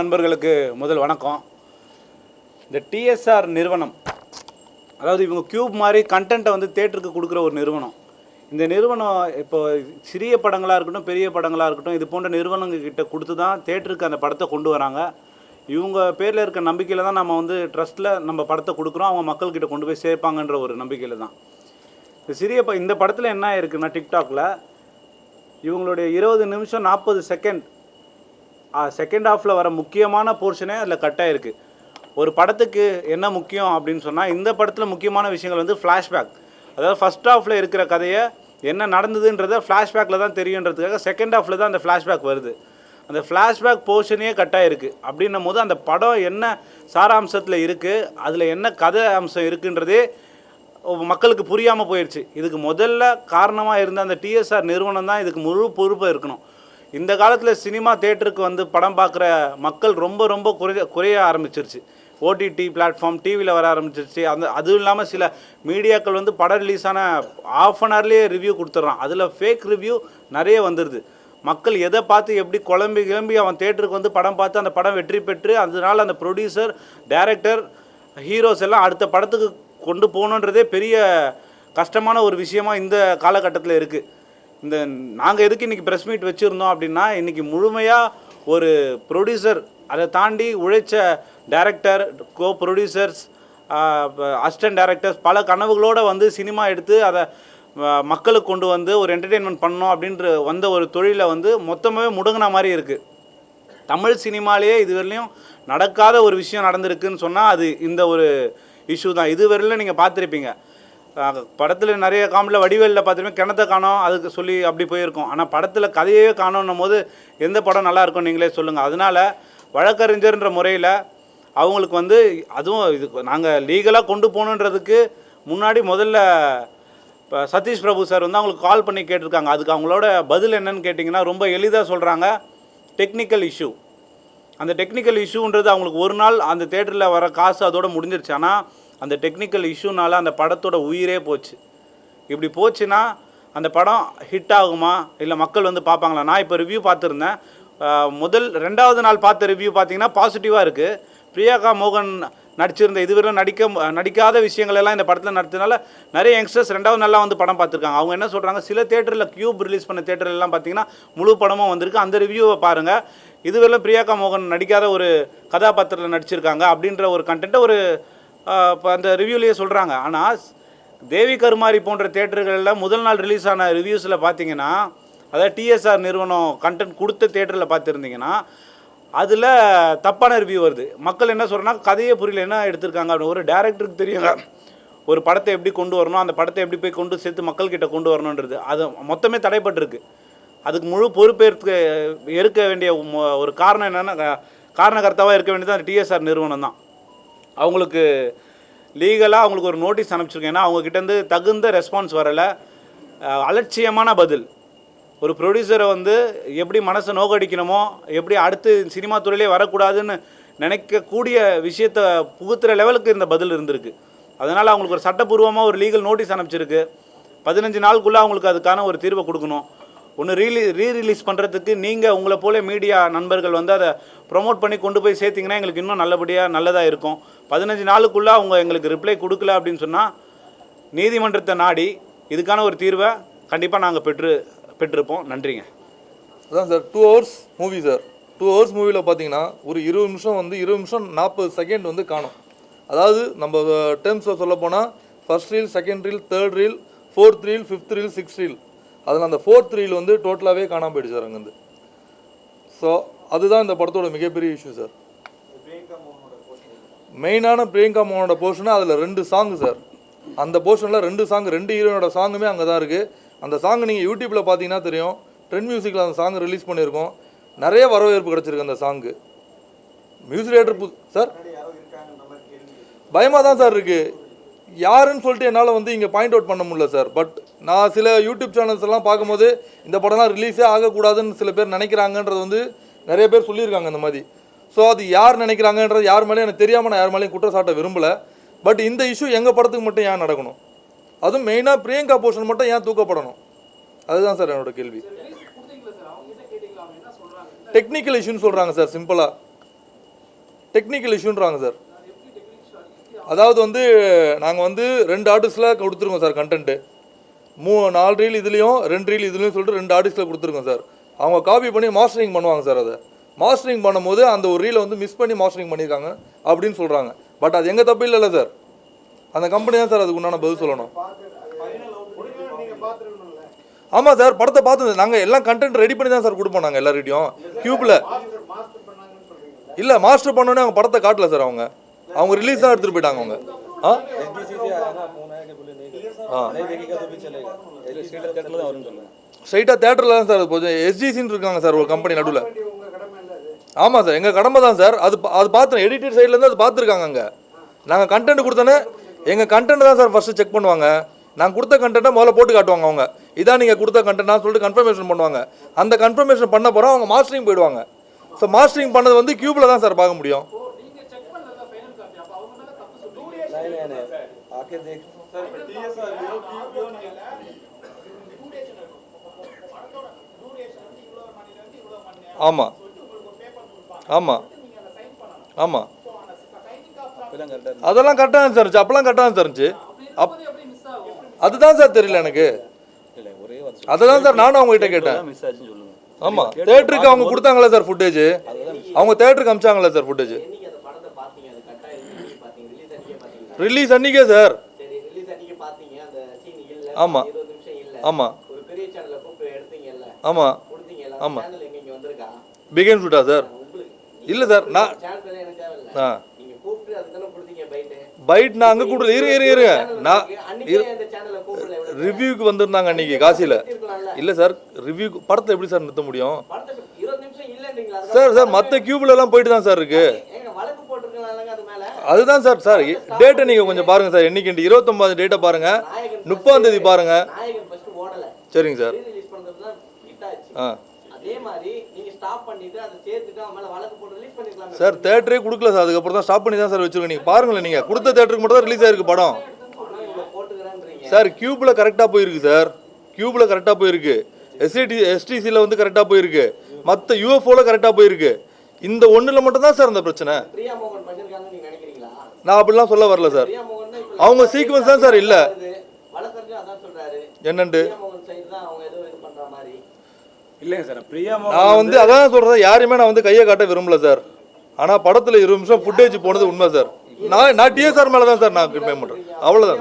நண்பர்களுக்கு முதல் வணக்கம். இந்த டிஎஸ்ஆர் நிறுவனம் அதாவது இவங்க கியூப் மாதிரி கண்டென்ட்டை வந்து தேட்டருக்கு கொடுக்குற ஒரு நிறுவனம். இந்த நிறுவனம் இப்போ சிறிய படங்களாக இருக்கட்டும் பெரிய படங்களாக இருக்கட்டும் இது போன்ற நிறுவனங்கள் கிட்டே கொடுத்து தான் தேட்டருக்கு அந்த படத்தை கொண்டு வராங்க. இவங்க பேரில் இருக்க நம்பிக்கையில் தான் நம்ம வந்து ட்ரஸ்ட்டில் நம்ம படத்தை கொடுக்குறோம். அவங்க மக்கள்கிட்ட கொண்டு போய் சேர்ப்பாங்கன்ற ஒரு நம்பிக்கையில் தான். இந்த சிறிய ப இந்த படத்தில் என்ன இருக்குன்னா டிக்டாக்ல இவங்களுடைய இருபது நிமிஷம் நாற்பது செகண்ட் செகண்ட் ஹாஃபில் வர முக்கியமான போர்ஷனே அதில் கட் ஆயிருக்கு. ஒரு படத்துக்கு என்ன முக்கியம் அப்படின்னு சொன்னால் இந்த படத்தில் முக்கியமான விஷயங்கள் வந்து ஃப்ளாஷ்பேக் அதாவது ஃபஸ்ட் ஹாஃபில் இருக்கிற கதையை என்ன நடந்ததுன்றதை ஃப்ளாஷ்பேக்கில் தான் தெரியுன்றதுக்காக செகண்ட் ஹாஃபில் தான் அந்த ஃப்ளாஷ்பேக் வருது. அந்த ஃப்ளாஷ்பேக் போர்ஷனே கட் ஆகிருக்கு அப்படின்னும் போது அந்த படம் என்ன சாராம்சத்தில் இருக்குது அதில் என்ன கதை அம்சம் இருக்குன்றதே மக்களுக்கு புரியாமல் போயிடுச்சு இதுக்கு முதல்ல காரணமாக இருந்த அந்த டிஎஸ்ஆர் நிறுவனம் தான் இதுக்கு முழு பொறுப்பாக இருக்கணும். இந்த காலத்தில் சினிமா தேட்டருக்கு வந்து படம் பார்க்குற மக்கள் ரொம்ப ரொம்ப குறைய குறைய ஆரம்பிச்சிருச்சு. ஓடிடி பிளாட்ஃபார்ம் டிவியில் வர ஆரம்பிச்சிருச்சு. அந்த அதுவும் இல்லாமல் சில மீடியாக்கள் வந்து படம் ரிலீஸ் ஆன ஆஃப் அன் ஹவர்லேயே ரிவ்யூ கொடுத்துட்றான். அதில் ஃபேக் ரிவ்யூ நிறைய வந்துடுது மக்கள் எதை பார்த்து எப்படி குழம்பி கிளம்பி அவன் தேட்டருக்கு வந்து படம் பார்த்து அந்த படம் வெற்றி பெற்று அதனால அந்த ப்ரொடியூசர் டைரக்டர் ஹீரோஸ் எல்லாம் அடுத்த படத்துக்கு கொண்டு போகணுன்றதே பெரிய கஷ்டமான ஒரு விஷயமா இந்த காலகட்டத்தில் இருக்குது இந்த நாங்கள் எதுக்கு இன்றைக்கி ப்ரெஸ் மீட் வச்சுருந்தோம் அப்படின்னா இன்றைக்கி முழுமையாக ஒரு ப்ரொடியூசர் அதை தாண்டி உழைச்ச director co producers assistant directors பல கனவுகளோடு வந்து சினிமா எடுத்து அதை மக்களுக்கு கொண்டு வந்து ஒரு என்டர்டெயின்மெண்ட் பண்ணணும் அப்படின்ற வந்த ஒரு தொழிலை வந்து மொத்தமாகவே முடங்கின மாதிரி இருக்குது தமிழ் சினிமாலேயே இதுவரையிலையும் நடக்காத ஒரு விஷயம் நடந்திருக்குன்னு சொன்னால் அது இந்த ஒரு இஷ்யூ தான். இதுவரையிலும் நீங்கள் பார்த்துருப்பீங்க. படத்தில் நிறைய காமெடியில் வடிவேலில் பார்த்துருப்பீங்க கிணத்த காணோம் அதுக்கு சொல்லி அப்படி போயிருக்கோம். ஆனால் படத்தில் கதையே காணோன்னும் போது எந்த படம் நல்லா இருக்கும் நீங்களே சொல்லுங்கள் அதனால் வழக்கறிஞர்ன்ற முறையில் அவங்களுக்கு வந்து அதுவும் இது நாங்கள் லீகலாக கொண்டு போகணுன்றதுக்கு முன்னாடி முதல்ல இப்போ சதீஷ் பிரபு சார் வந்து அவங்களுக்கு கால் பண்ணி கேட்டிருக்காங்க. அதுக்கு அவங்களோட பதில் என்னன்னு கேட்டிங்கன்னா ரொம்ப எளிதாக சொல்கிறாங்க டெக்னிக்கல் இஷ்யூ. அந்த டெக்னிக்கல் இஷ்யூன்றது அவங்களுக்கு ஒரு நாள் அந்த தேட்டரில் வர காசு அதோடு முடிஞ்சிருச்சு. ஆனால் அந்த டெக்னிக்கல் இஷ்யூனால அந்த படத்தோட உயிரே போச்சு. இப்படி போச்சுன்னா அந்த படம் ஹிட் ஆகுமா? இல்லை மக்கள் வந்து பார்ப்பாங்களா? நான் இப்போ ரிவ்யூ பார்த்துருந்தேன். முதல் ரெண்டாவது நாள் பார்த்த ரிவ்யூ பார்த்தீங்கன்னா பாசிட்டிவாக இருக்குது பிரியாகா மோகன் நடிச்சிருந்த இதுவரையும் நடிக்க நடிக்காத விஷயங்கள் எல்லாம் இந்த படத்தில் நடத்தினால நிறைய யங்ஸ்டர்ஸ் ரெண்டாவது நாளாக வந்து படம் பார்த்துருக்காங்க. அவங்க என்ன சொல்கிறாங்க சில தேட்டரில் கியூப் ரிலீஸ் பண்ண தேட்டர்லாம் பார்த்தீங்கன்னா முழு படமும் வந்திருக்கு. அந்த ரிவ்யூவை பாருங்கள் இதுவரையிலும் பிரியாகா மோகன் நடிக்காத ஒரு கதாபாத்திரத்தில் நடிச்சிருக்காங்க. அப்படின்ற ஒரு கண்டென்ட்டை ஒரு இப்போ அந்த ரிவ்யூலேயே சொல்கிறாங்க ஆனால் தேவி கருமாரி போன்ற தேட்டர்களில் முதல் நாள் ரிலீஸ் ஆன ரிவ்யூஸில் பார்த்தீங்கன்னா அதாவது டிஎஸ்ஆர் நிறுவனம் கண்டென்ட் கொடுத்த தேட்டரில் பார்த்துருந்தீங்கன்னா அதில் தப்பான ரிவ்யூ வருது. மக்கள் என்ன சொல்கிறாங்க கதையே புரியல என்ன எடுத்திருக்காங்க அப்படின்னு. ஒரு டேரக்டருக்கு தெரியுங்க ஒரு படத்தை எப்படி கொண்டு வரணும் அந்த படத்தை எப்படி போய் கொண்டு சேர்த்து மக்கள்கிட்ட கொண்டு வரணுன்றது அது மொத்தமே தடைப்பட்டிருக்கு. அதுக்கு முழு பொறுப்பேற்க இருக்க வேண்டிய மொ- ஒரு காரணம் என்னென்னா காரணகர்த்தாவாக இருக்க வேண்டியது அந்த டிஎஸ்ஆர் நிறுவனம் தான். அவங்களுக்கு லீகலாக அவங்களுக்கு ஒரு நோட்டீஸ் அனுப்பிச்சிருக்கேன். ஏன்னா அவங்கக்கிட்டேருந்து தகுந்த ரெஸ்பான்ஸ் வரலை. அலட்சியமான பதில். ஒரு ப்ரொடியூசரை வந்து எப்படி மனசை நோக்கடிக்கணுமோ எப்படி அடுத்து சினிமா துறையிலே வரக்கூடாதுன்னு நினைக்கக்கூடிய விஷயத்தை புகுத்துற லெவலுக்கு இந்த பதில் இருந்திருக்கு. அதனால் அவங்களுக்கு ஒரு சட்டப்பூர்வமாக ஒரு லீகல் நோட்டீஸ் அனுப்பிச்சிருக்கு. பதினஞ்சு நாளுக்குள்ளே அவங்களுக்கு அதுக்கான ஒரு தீர்வை கொடுக்கணும். ஒன்று ரீலீ ரீ ரிலீஸ் பண்ணுறதுக்கு நீங்கள் உங்களை போல மீடியா நண்பர்கள் வந்து அதை ப்ரொமோட் பண்ணி கொண்டு போய் சேர்த்திங்கன்னா எங்களுக்கு இன்னும் நல்லபடியாக நல்லதாக இருக்கும். பதினஞ்சு நாளுக்குள்ளே அவங்க எங்களுக்கு ரிப்ளை கொடுக்கல அப்படின்னு சொன்னால் நீதிமன்றத்தை நாடி இதுக்கான ஒரு தீர்வை கண்டிப்பாக நாங்கள் பெற்று பெற்றிருப்போம். நன்றிங்க. அதான் sir two hours movie sir. Two hours மூவியில் பார்த்தீங்கன்னா ஒரு இருபது நிமிஷம் வந்து இருபது நிமிஷம் நாற்பது செகண்ட் வந்து காணும். அதாவது நம்ம டேர்ம்ஸில் சொல்ல போனால் first reel second reel third reel fourth reel fifth reel sixth reel அதில் அந்த ஃபோர்த் த்ரீயில் வந்து டோட்டலாகவே காணாம போயிடுச்சு சார் அங்கேருந்து. ஸோ அதுதான் இந்த படத்தோட மிகப்பெரிய இஷ்யூ சார். மெயினான பிரியங்கா மோகனோட போர்ஷனாக அதில் ரெண்டு சாங் சார். அந்த போர்ஷனில் ரெண்டு சாங் ரெண்டு ஹீரோனோட சாங்குமே அங்கே தான் இருக்குது அந்த சாங் நீங்கள் யூடியூப்பில் பார்த்தீங்கன்னா தெரியும். ட்ரெண்ட் மியூசிக்கில் அந்த சாங் ரிலீஸ் பண்ணியிருக்கோம். நிறைய வரவேற்பு கிடச்சிருக்கு அந்த சாங்கு மியூசிக் டேரக்டர் சார்? பயமாக தான் சார் இருக்குது யாருன்னு சொல்லிட்டு என்னால் வந்து இங்கே பாயிண்ட் அவுட் பண்ண முடியல சார் பட் நான் சில யூடியூப் சேனல்ஸ் எல்லாம் பார்க்கும்போது இந்த படம்லாம் ரிலீஸே ஆகக்கூடாதுன்னு சில பேர் நினைக்கிறாங்கன்றது வந்து நிறைய பேர் சொல்லியிருக்காங்க இந்த மாதிரி. ஸோ அது யார் நினைக்கிறாங்கன்றது யார் மேலேயும் எனக்கு தெரியாமல் நான் யார் மேலேயும் குற்றச்சாட்டை விரும்பலை. பட் இந்த இஷ்யூ எங்கள் படத்துக்கு மட்டும் ஏன் நடக்கணும்? அதுவும் மெயினாக பிரியங்கா போர்ஷன் மட்டும் ஏன் தூக்கப்படணும்? அதுதான் சார் என்னோட கேள்வி. டெக்னிக்கல் இஷ்யூன்னு சொல்கிறாங்க சார் சிம்பிளாக டெக்னிக்கல் இஷ்யூன்றாங்க சார் அதாவது வந்து நாங்கள் வந்து ரெண்டு ஆர்டிஸ்டில் கொடுத்துருக்கோம் சார் கண்டென்ட்டு மூ நாலு ரீல் இதுலேயும் ரெண்டு ரீல் இதுலேயும் சொல்லிட்டு ரெண்டு ஆர்டிஸ்டில் கொடுத்துருக்கோம் சார். அவங்க காப்பி பண்ணி மாஸ்டரிங் பண்ணுவாங்க சார் அதை. மாஸ்டரிங் பண்ணும்போது அந்த ஒரு ரீலை வந்து மிஸ் பண்ணி மாஸ்டரிங் பண்ணியிருக்காங்க அப்படின்னு சொல்கிறாங்க பட் அது எங்கள் தப்பு இல்லைல்ல சார். அந்த கம்பெனி தான் சார் அதுக்கு உண்டான பதில் சொல்லணும். ஆமாம் சார் படத்தை பார்த்து நாங்கள் எல்லாம் கண்டென்ட் ரெடி பண்ணி தான் சார் கொடுப்போம் நாங்கள் எல்லார்கிட்டையும். க்யூப்பில் இல்லை மாஸ்டர் பண்ணோன்னே அவங்க படத்தை காட்டல சார் அவங்க. அவங்க ரிலீஸ் தான் எடுத்துகிட்டு போயிட்டாங்க அவங்க. ஆ? ஆ. ஸ்ட்ரைட்டாக தேட்டரில் தான் சார் போச்சு. எஸ்ஜிசின்னு இருக்காங்க சார் ஒரு கம்பெனி நடுவில். ஆமாம் சார் எங்கள் கடமை தான் சார். அது அது பார்த்துருக்கோம் எடிட்டர் சைட்லேருந்து அது பார்த்துருக்காங்க அங்கே. நாங்கள் கண்டென்ட் கொடுத்தோன்னே எங்கள் கண்டென்ட் தான் சார் ஃபர்ஸ்ட்டு செக் பண்ணுவாங்க. நான் கொடுத்த கண்டென்ட்டை முதல்ல போட்டு காட்டுவாங்க அவங்க. இதான் நீங்கள் கொடுத்த கண்டென்ட்னா சொல்லிட்டு கன்ஃபர்மேஷன் பண்ணுவாங்க. அந்த கன்ஃபர்மேஷன் பண்ண போகிறோம் அவங்க மாஸ்டரிங் போயிடுவாங்க. ஸோ மாஸ்டரிங் பண்ணது வந்து கியூபில் தான் சார் பார்க்க முடியும். नहीं नहीं नहीं आके देख ஆமாம் ஆமாம் ஆமாம் இப்பதான் கரெக்டா அதெல்லாம் கரெக்டாக தான் சார் இருந்துச்சு அப்பெல்லாம் கரெக்டாக தான் சார் இருந்துச்சு அப் அதுதான் சார் தெரியல எனக்கு இல்ல ஒரே வார்த்தை அதை தான் சார் நானும் அவங்ககிட்ட கேட்டேன் மிஸ் ஆச்சுன்னு சொல்லுங்க ஆமாம் தேட்டருக்கு அவங்க கொடுத்தாங்களே சார் ஃபுட்டேஜ் அவங்க தேட்டருக்கு அமிச்சாங்களே சார் ஃபுட்டேஜ் நிமிஷம் இல்ல. ஒரு ஆமாம் ஆமாம் கொடுத்தீங்கல்ல. ஆமா. சேனல் எங்க இங்க வந்திருக்கா? பிகன் ஷூட்டா சார் இல்லை சார் நான் ஆ. பைட் நான் அங்கே கொடுத்து இரு இரு இரு. நான் ரிவ்யூக்கு வந்திருந்தாங்க அன்னைக்கு காசியில். இல்லை. சார் ரிவ்யூக்கு படத்தை எப்படி சார் நிறுத்த முடியும்? சார் சார் மற்ற கியூப்ல எல்லாம் போயிட்டு தான் சார் இருக்கு ஏங்க வழக்கு போட்டிருக்கலாம்லங்க அது மேல அதுதான் சார் சார் டேட்டை நீங்கள் கொஞ்சம் பாருங்கள் சார். என்னைக்கு இருபத்தொம்பது டேட்டை பாருங்கள் முப்பதாம் தேதி பாருங்கள் சரிங்க சார். ஆ. சார் தேட்டரே கொடுக்கல சார். அதுக்கப்புறம் தான் ஸ்டாப் பண்ணி தான் சார் வச்சிருக்கேன் நீங்கள் பாருங்களேன் நீங்கள் கொடுத்த தேட்டருக்கு மட்டும் தான் ரிலீஸ் ஆயிருக்கு படம். சார் கியூப்பில் கரெக்டாக போயிருக்கு சார். கியூப்பில் கரெக்டாக போயிருக்கு. எஸ்ஐடி எஸ்டிசியில் வந்து கரெக்டாக போயிருக்கு. மற்ற யூஎஃப்ஓவில் கரெக்டாக போயிருக்கு. இந்த ஒன்றில் மட்டும் தான் சார் அந்த பிரச்சனை பிரியா மோகன் பண்ணிருக்காங்கன்னு நீங்க நினைக்கிறீங்களா நான் அப்படிலாம் சொல்ல வரல சார். அவங்க சீக்வன்ஸ் தான் சார் இல்லை. வழக்கறிஞர் அதான் சொல்றாரு. என்னண்டு? பிரியா மோகன் சைடு தான் அவங்க ஏதோ இது பண்ற மாதிரி. இல்லைங்க சார். பிரியா நான் வந்து அதான் சொல்கிறேன் யாரையுமே நான் வந்து கையை காட்ட விரும்பல சார். ஆனால் படத்தில் இருபது நிமிஷம் ஃபுட்டேஜ் போனது உண்மை சார். நான் நான் டிஎஸ்ஆர் மேலே தான் சார் நான் கிளைம் பண்ணுறேன் அவ்வளோதான்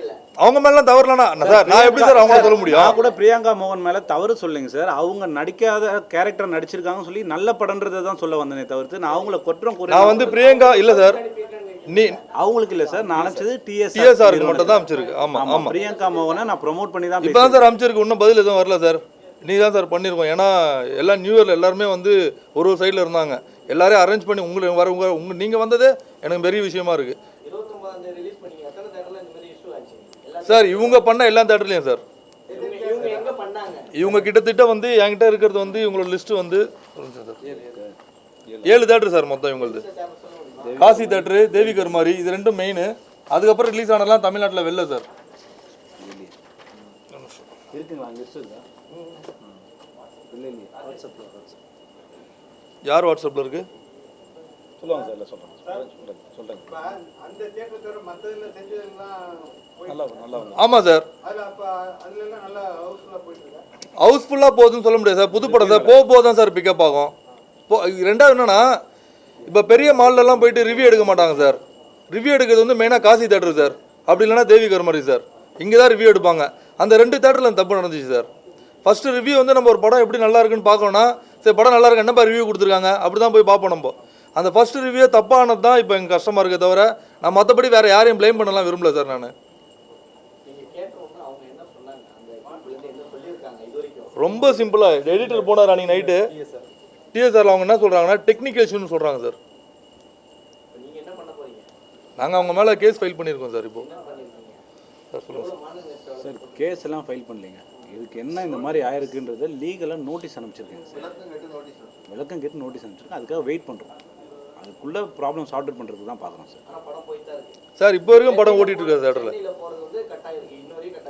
இல்ல. அவங்க மேலாம் தவறலனா சார் நான் எப்படி சார் அவங்கள சொல்ல முடியும்? நான் கூட பிரியங்கா மோகன் மேல தவறு சொல்லுங்க சார். அவங்க நடிக்காத கேரக்டர் நடிச்சிருக்காங்கன்னு சொல்லி நல்ல படம்ன்றதை தான் சொல்ல வந்தனே தவிர்த்து நான் அவங்கள குற்றம் கூறி நான் வந்து பிரியங்கா இல்லை சார். அவங்களுக்கு இல்ல சார். நான் நினைச்சது டிஎஸ் டிஎஸ்ஆருக்கு மட்டும் தான் ஆமாம் ஆமா ஆமாம் பிரியங்கா மோகனை நான் ப்ரோமோட் பண்ணி தான் இப்போ தான் சார் அமைச்சிருக்கு இன்னும் பதில் எதுவும் வரல சார். நீ தான் சார் பண்ணியிருக்கோம் ஏன்னா எல்லாம் நியூ இயரில் எல்லாருமே வந்து ஒரு ஒரு சைடில் இருந்தாங்க. எல்லாரையும் அரேஞ்ச் பண்ணி உங்களுக்கு வர உங்க உங்க நீங்கள் வந்ததே எனக்கு பெரிய விஷயமா இருக்கு. எல்லா சார் இவங்க பண்ண எல்லா தேட்டர்லையும் சார். இவங்க கிட்டத்தட்ட வந்து என்கிட்ட இருக்கிறது வந்து இவங்களோட லிஸ்ட் வந்து ஏழு தேட்டர் சார் மொத்தம் இவங்களது. காசி தேட்டரு தேவி கருமாரி இது ரெண்டும் மெயின் அதுக்கப்புறம் ரிலீஸ் ஆனதெல்லாம் தமிழ்நாட்டில் வெளில சார் யார் வாட்ஸ்அப்பில் இருக்கு? சொல்லுவாங்க சார் இல்லை சொல்றேன். சொல்றேன் சொல்றேன் அந்த தியேட்டர் தவிர மற்றதுல செஞ்சதெல்லாம் போய் நல்லா நல்லா வந்து ஆமாம் சார் ஹவுஸ்ஃபுல்லாக போகுதுன்னு சொல்ல முடியாது சார் புது படம் சார் போக போக தான் சார் பிக்கப் ஆகும். போ ரெண்டாவது என்னன்னா இப்போ பெரிய மால்லலாம் போயிட்டு ரிவ்யூ எடுக்க மாட்டாங்க சார் ரிவ்யூ எடுக்கிறது வந்து மெயினாக காசி தேட்டர் சார் அப்படி இல்லைன்னா தேவி கருமாரி சார் இங்கே தான் ரிவ்யூ எடுப்பாங்க. அந்த ரெண்டு தேட்டரில் தப்பு நடந்துச்சு சார் ஃபஸ்ட்டு ரிவ்யூ வந்து நம்ம ஒரு படம் எப்படி நல்லா இருக்குன்னு பார்க்கணும்னா சரி படம் நல்லா இருக்கு என்னப்பா ரிவ்யூ கொடுத்துருக்காங்க? அப்படி தான் போய் பார்ப்போம் நம்ம. அந்த ஃபஸ்ட்டு ரிவ்யூ தப்பானது தான் இப்போ எங்கள் கஷ்டமாக இருக்கே தவிர நான் மற்றபடி வேறு யாரையும் ப்ளேம் பண்ணலாம் விரும்பல சார் நான். ரொம்ப சிம்பிளாக எடிட்டர் போனார் அன்றைக்கி நைட்டு டிஎஸ்ஆரில் அவங்க என்ன சொல்கிறாங்கன்னா டெக்னிக்கல் இஷ்யூன்னு சொல்கிறாங்க சார் இப்ப நீங்க என்ன பண்ண போறீங்க? நாங்கள் அவங்க மேலே கேஸ் ஃபைல் பண்ணியிருக்கோம் சார் இப்போ. என்ன பண்ணிருக்கீங்க? சார் சொல்லுங்கள் நஷ்டம் சார் கேஸ் எல்லாம் ஃபைல் பண்ணலைங்க. இதுக்கு என்ன இந்த மாதிரி ஆயிருக்குன்றத லீகலாக நோட்டீஸ் அனுப்பிச்சிருக்கேங்க சார் விளக்கம் கேட்டு நோட்டீஸ் அனுப்பிச்சிருக்கேன். அதுக்காக வெயிட் பண்ணுறோம் அதுக்குள்ள ப்ராப்ளம் சார்ட் அவுட் பண்ணுறதுக்கு தான் பார்க்குறோம் சார் ஆனா படம் போயிட்டு தான் இருக்கு. சார் இப்போ வரைக்கும் படம் ஓட்டிட்டு இருக்காரு தேட்டரில்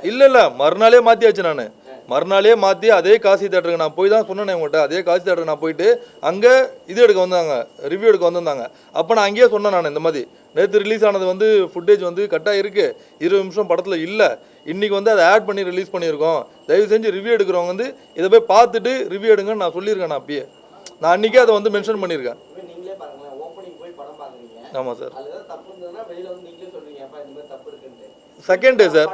இல்லை இல்லை மறுநாளே மாற்றியாச்சு நான். மறுநாளே மாற்றி அதே காசி தேட்டருக்கு நான் போய் தான் சொன்னேன் உங்கள்கிட்ட அதே காசி தேட்டருக்கு நான் போயிட்டு அங்கே இது எடுக்க வந்தாங்க ரிவ்யூ எடுக்க வந்திருந்தாங்க. அப்போ நான் அங்கேயே சொன்னேன் நான் இந்த மாதிரி. நேற்று ரிலீஸ் ஆனது வந்து ஃபுட்டேஜ் வந்து கட்டாக இருக்குது இருபது நிமிஷம் படத்தில் இல்லை. இன்றைக்கி வந்து அதை ஆட் பண்ணி ரிலீஸ் பண்ணியிருக்கோம். தயவு செஞ்சு ரிவ்யூ எடுக்கிறவங்க வந்து இதை போய் பார்த்துட்டு ரிவ்யூ எடுங்கன்னு நான் சொல்லியிருக்கேன் நான் அப்பயே. நான் அன்றைக்கே அதை வந்து மென்ஷன் பண்ணியிருக்கேன். ஆமாம் sir second day sir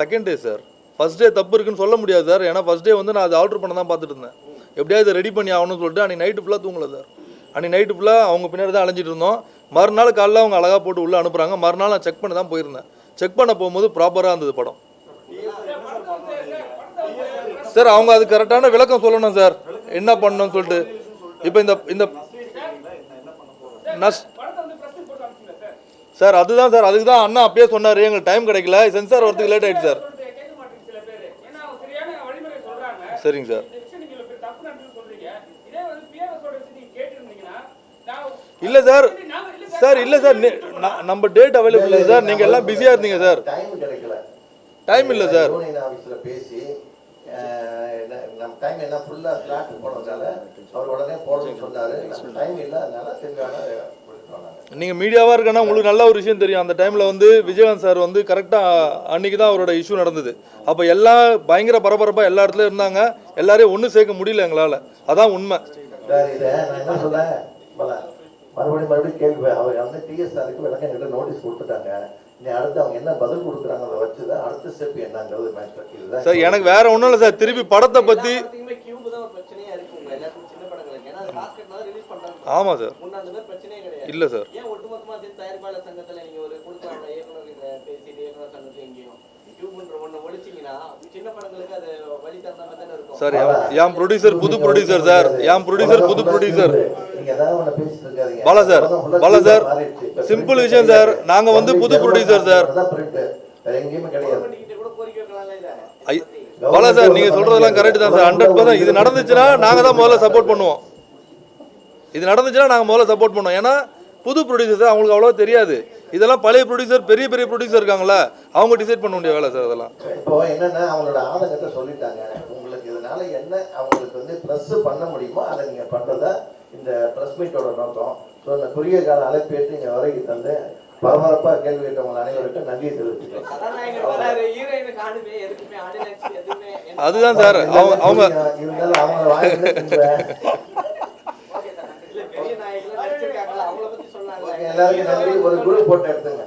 second day sir first day தப்பு இருக்குன்னு சொல்ல முடியாது சார். ஏன்னா ஃபர்ஸ்ட் டே வந்து நான் அதை ஆர்டர் பண்ண தான் பார்த்துட்டு இருந்தேன். எப்படியாவது ரெடி பண்ணி ஆகணும்னு சொல்லிட்டு அன்றைக்கி நைட்டு ஃபுல்லாக தூங்கலை சார். அன்றைக்கி நைட்டு ஃபுல்லாக அவங்க பின்னாடி தான் அலைஞ்சிட்டு இருந்தோம். மறுநாள் காலைல அவங்க அழகாக போட்டு உள்ளே அனுப்புகிறாங்க மறுநாள் நான் செக் பண்ண தான் போயிருந்தேன். செக் பண்ண போகும்போது ப்ராப்பராக இருந்தது படம். சார் அவங்க அது கரெக்டான விளக்கம் சொல்லணும் சார். என்ன பண்ணணும்னு சொல்லிட்டு. இப்போ இந்த இந்த நஸ் சார் அதுதான் சார். அதுக்கு தான் அண்ணா அப்பயே சொன்னார். எங்களுக்கு டைம் கிடைக்கல. சென்சார் வரதுக்கு லேட் ஆகிடுச்சு சார். கேட்டிருந்தீங்கன்னா நான் இல்லை சார். சார் இல்லை சார். நம்ம டேட் அவைலபிள் இல்லை சார். நீங்கள் எல்லாம் பிஸியாக இருந்தீங்க சார். டைம் கிடைக்கல. டைம் இல்லை சார். பேசி நம்ம டைம் என்ன ஃபுல்லாக ஃப்ளாட் போனதால அவர் உடனே போடணும்னு சொன்னார். டைம் இல்லை அதனால கொடுத்துட்டோம் நாங்கள் மீடியாவாக இருக்கனா உங்களுக்கு நல்ல ஒரு விஷயம் தெரியும். அந்த டைமில் வந்து விஜயகாந்த் சார் வந்து கரெக்டாக அன்னைக்கு தான் அவரோட இஷ்யூ நடந்தது. அப்போ எல்லாம் பயங்கர பரபரப்பாக எல்லா இடத்துலையும் இருந்தாங்க. எல்லாரையும் ஒன்று சேர்க்க முடியல எங்களால். அதான் உண்மை. மறுபடியும் மறுபடியும் கேள்வி அவங்க வந்து டிஎஸ்ஆருக்கு விளக்கம் எங்கிட்ட நோட்டீஸ் கொடுத்துட்டாங்க. நீ அடுத்து அவங்க என்ன பதில் கொடுக்குறாங்க அதை வச்சு தான் அடுத்த ஸ்டெப் என்னங்கிறது மேட்ச் இதுதான் சார் எனக்கு வேற ஒன்றும் இல்லை சார். திருப்பி படத்தை பற்றி ஆமாம் சார். இல்லை சார் ஏன் ஒட்டுமொத்தமா சேர்த்து தயாரிப்பாளர் சங்கத்துல நீங்க ஒரு இயக்குனர் இயக்குனர் சங்கத்துல எங்கேயும் சார் என்- ப்ரொடியூசர் புது ப்ரொடியூசர் சார் என் ப்ரொடியூசர் புது ப்ரொடியூசர் நீங்க Bala sir, Bala sir, print விஷயம் சார். நாங்க வந்து புது producer சார். பாலா சார் நீங்கள் சொல்கிறதெல்லாம் கரெக்ட் தான் சார் ஹண்ட்ரட் பர்சன்ட் இது நடந்துச்சுன்னா நாங்கள் தான் முதல்ல சப்போர்ட் பண்ணுவோம். இது நடந்துச்சுன்னா நாங்கள் முதல்ல சப்போர்ட் பண்ணுவோம். ஏன்னா புது ப்ரொடியூசர் அவங்களுக்கு அவ்வளோ தெரியாது. இதெல்லாம் பழைய ப்ரொடியூசர் பெரிய பெரிய ப்ரொடியூசர் இருக்காங்களா அவங்க டிசைட் பண்ண வேண்டிய வேலை சார் அதெல்லாம். இப்போ என்னன்னா அவங்களோட ஆதங்கத்தை சொல்லிட்டாங்க. உங்களுக்கு இதனால என்ன அவங்களுக்கு வந்து ப்ரெஸ் பண்ண முடியுமோ? அதை நீங்க பண்றதா இந்த ப்ரெஸ் மீட்டோட நோக்கம். ஸோ இந்த குறுகிய கால அழைப்பேற்று இங்க வரைக்கும் தந்து பரபரப்பா கேள்வி கேட்டவங்க அனைவருக்கும் நன்றியை தெரிவிச்சுக்கிறேன் அதுதான் சார் அவங்க அவங்க எல்லாருக்கும் நன்றி ஒரு குரூப் போட்டோ எடுத்துங்க.